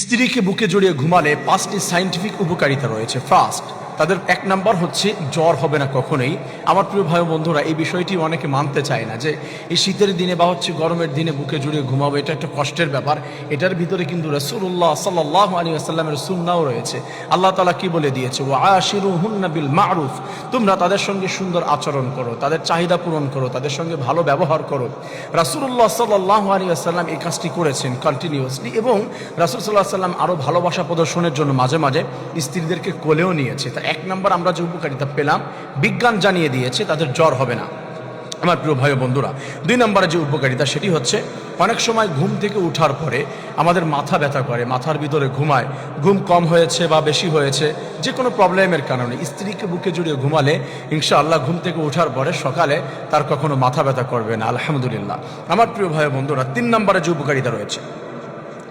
স্ত্রীকে বুকে জড়িয়ে ঘুমালে পাঁচটি সাইন্টিফিক উপকারিতা রয়েছে। ফার্স্ট তাদের এক নাম্বার হচ্ছে, জ্বর হবে না কখনোই। আমার প্রিয় ভাই বন্ধুরা, এই বিষয়টি অনেকে মানতে চায় না যে, এই শীতের দিনে বা হচ্ছে গরমের দিনে বুকে জড়িয়ে ঘুমাবো, এটা একটা কষ্টের ব্যাপার। এটার ভিতরে কিন্তু রসুল্লাহ সাল্লাহ আলী আসাল্লামের সুন্নাও রয়েছে। আল্লাহ তালা কি বলে দিয়েছে? ও আশিরু বিল মারুফ। তোমরা তাদের সঙ্গে সুন্দর আচরণ করো, তাদের চাহিদা পূরণ করো, তাদের সঙ্গে ভালো ব্যবহার করো। রাসুল্লাহ সাল্লাহ আলী আসাল্লাম এই কাজটি করেছেন কন্টিনিউয়াসলি এবং রাসুল সাল্লাহ সাল্লাম আরও ভালোবাসা প্রদর্শনের জন্য মাঝে মাঝে স্ত্রীদেরকে কোলেও নিয়েছে। তা এক নম্বর আমরা যে উপকারিতা পেলাম, বিজ্ঞান জানিয়ে দিয়েছে, তাদের জ্বর হবে না। আমার প্রিয় ভাই বন্ধুরা, দুই নম্বরে যে উপকারিতা সেটি হচ্ছে, অনেক সময় ঘুম থেকে উঠার পরে আমাদের মাথা ব্যথা করে, মাথার ভিতরে ঘুমায়। ঘুম কম হয়েছে বা বেশি হয়েছে যে কোনো প্রবলেমের কারণে। স্ত্রীকে বুকে জড়িয়ে ঘুমালে, ইনশাআল্লাহ ঘুম থেকে ওঠার পরে সকালে তার কখনো মাথা ব্যথা করবে না, আলহামদুলিল্লাহ। আমার প্রিয় ভাই বন্ধুরা, তিন নম্বরে যে উপকারিতা রয়েছে,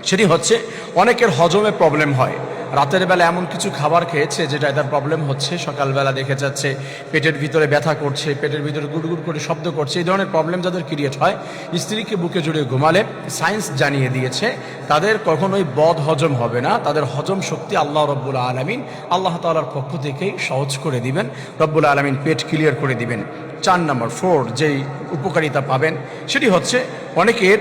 সেটি হচ্ছে, অনেকের হজমে প্রবলেম হয়। রাতের বেলা এমন কিছু খাবার খেয়েছে যেটা তার প্রবলেম হচ্ছে। সকালবেলা দেখে যাচ্ছে, পেটের ভিতরে ব্যথা করছে, পেটের ভিতরে গুড়গুড় করে শব্দ করছে। এই ধরনের প্রবলেম যাদের ক্রিয়েট হয়, স্ত্রীকে বুকে জড়িয়ে ঘুমালে সায়েন্স জানিয়ে দিয়েছে, তাদের কখনোই বদ হজম হবে না। তাদের হজম শক্তি আল্লাহ রব্বুল আলমিন আল্লাহ তালার পক্ষ থেকেই সহজ করে দিবেন। রব্বুল আলমিন পেট ক্লিয়ার করে দিবেন। চার নম্বর ফোর যেই উপকারিতা পাবেন, সেটি হচ্ছে অনেকের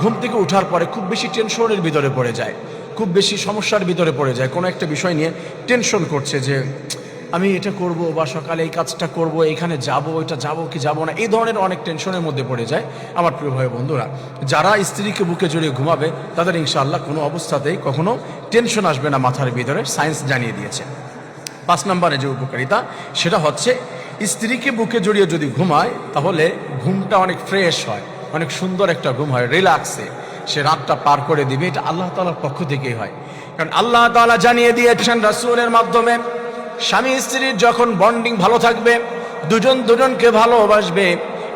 ঘুম থেকে ওঠার পরে খুব বেশি টেনশনের ভিতরে পড়ে যায়। খুব বেশি সমস্যার ভিতরে পড়ে যায়। কোনো একটা বিষয় নিয়ে টেনশন করছে যে, আমি এটা করব বা সকালে এই কাজটা করব, এখানে যাব এটা যাব কি যাব না, এই ধরনের অনেক টেনশনের মধ্যে পড়ে যায় আমার প্রিয় ভাই বন্ধুরা। যারা স্ত্রীকে বুকে জড়িয়ে ঘুমাবে, তাদের ইনশাআল্লাহ কোনো অবস্থাতেই কখনো টেনশন আসবে না মাথার ভিতরে সায়েন্স জানিয়ে দিয়েছে। পাঁচ নম্বরে যে উপকারিতা, সেটা হচ্ছে স্ত্রীকে বুকে জড়িয়ে যদি ঘুমায়, তাহলে ঘুমটা অনেক ফ্রেশ হয়, অনেক সুন্দর একটা ঘুম হয় রিল্যাক্সে সে রাতটা পার করে দিবে, এটা আল্লাহ তালার পক্ষ থেকেই হয়। কারণ আল্লাহ তালা জানিয়ে দিয়েছেন রাসুলের মাধ্যমে, স্বামী স্ত্রীর যখন বন্ডিং ভালো থাকবে, দুজন দুজনকে ভালোবাসবে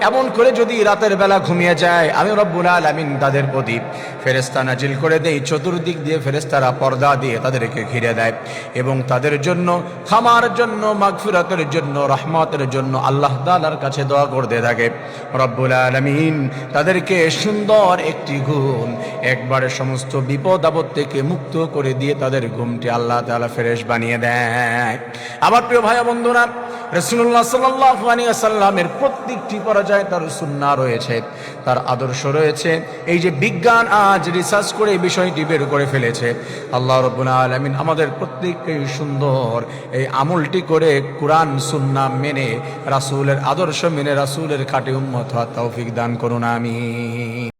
এমন করে যদি রাতের বেলা ঘুমিয়ে যায়, আমি রব্বুল আলামিন তাদের প্রতি ফেরেস্তা নাজিল করে দেই, চতুর্দিক দিয়ে ফেরেস্তারা পর্দা দিয়ে তাদেরকে ঘিরে দেয়। এবং তাদের জন্য খামার জন্য, মাগফিরাতের জন্য, রহমতের জন্য আল্লাহ তাআলার কাছে দোয়া করতে থাকে। রব্বুল আলামিন তাদেরকে সুন্দর একটি ঘুম একবারে সমস্ত বিপদ আপদ থেকে মুক্ত করে দিয়ে তাদের ঘুমটি আল্লাহ তাআলা ফেরেশ বানিয়ে দেয়। আমার প্রিয় ভাই বন্ধুরা রসুল্লাহ সাল্লামের প্রত্যেকটি পর্যায়ে তার সুন্না রয়েছে, তার আদর্শ রয়েছে। এই যে বিজ্ঞান আজ রিসার্চ করে এই বিষয়টি বের করে ফেলেছে। আল্লাহ রবুল্লা আলমিন আমাদের প্রত্যেককে সুন্দর এই আমলটি করে কোরআন সুন্না মেনে, রাসূলের আদর্শ মেনে, রাসূলের খাটি উম্মত হওয়ার তৌফিক দান করুন আমি